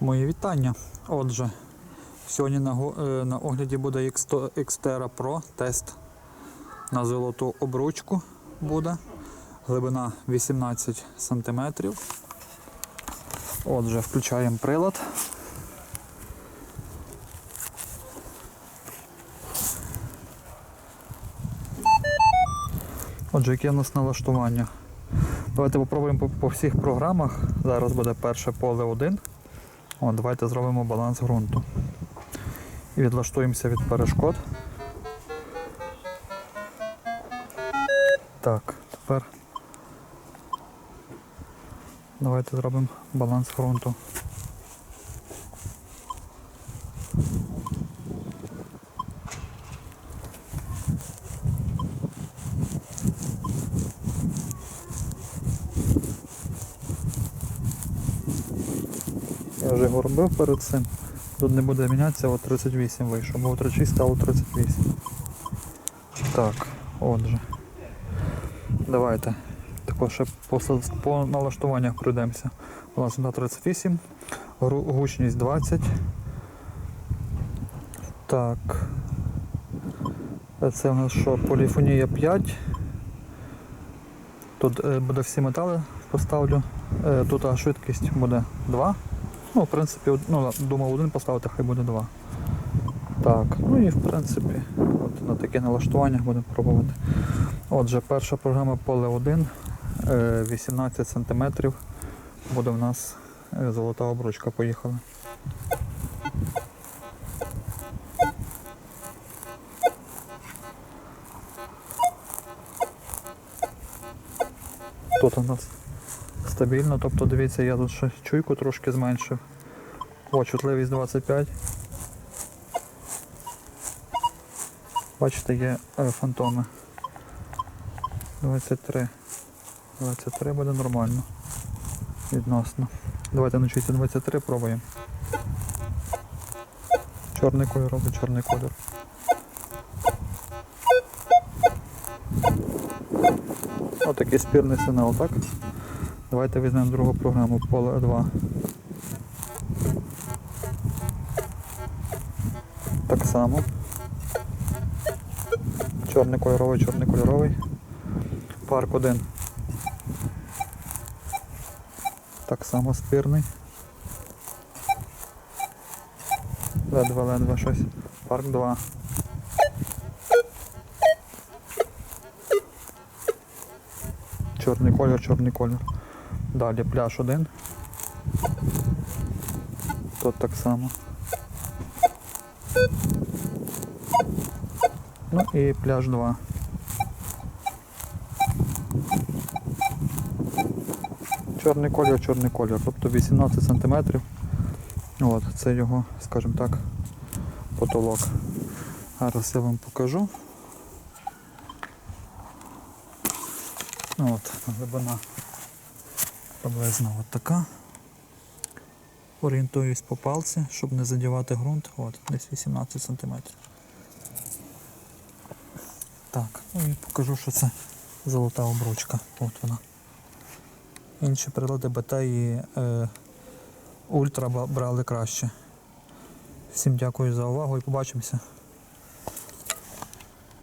Мої вітання. Отже, сьогодні на, е, на огляді буде X100 Xterra Pro тест на золоту обручку буде. Глибина 18 см. Отже, включаємо прилад. Отже, яке у нас налаштування? Давайте попробуємо по, по всіх програмах. Зараз буде перше поле 1. О, давайте зробимо баланс ґрунту. І відлаштуємося від перешкод. Так, тепер давайте зробимо баланс ґрунту. Я вже його робив перед цим. Тут не буде мінятися, от 38 вийшов, бо 36 стало 38. Так, отже. Давайте. Також ще по, по налаштуваннях пройдемося. У нас на 38, гучність 20. Так. Це у нас що? Поліфонія 5. Тут е, буде всі метали поставлю. Е, тут швидкість буде 2. Ну, в принципі, ну, думав один поставити, хай буде 2. Так, ну і в принципі, от на таких налаштуваннях будемо пробувати. Отже, перша програма поле 1, е, 18 см. Буде в нас е, золота обручка. Поїхали. Тут у нас стабільно, тобто дивіться, я тут ще чуйку трошки зменшив. О, чутливість 25. Бачите, є е, фантоми. 23. 23 буде нормально. Відносно. Давайте навчитися 23 пробуємо. Чорний кольор, робить чорний кольор. Отакий спірний сигнал, так? Давайте візьмемо другу програму поле 2. Так само. Чорний кольоровий, чорний кольоровий. Парк 1. Так само спірний. Ледве, ледве щось. Парк 2. Чорний колір, чорний колір. Далі пляж 1. Тут так само. Ну і пляж 2. Чорний колір, чорний колір, тобто 18 см. От, це його, скажімо так, потолок. Зараз я вам покажу. От, глибина приблизно от така. Орієнтуюсь по палці, щоб не задівати ґрунт. От, десь 18 см. Так, ну і покажу, що це золота обручка. От вона. Інші прилади БТ і е, Ультра брали краще. Всім дякую за увагу і побачимося.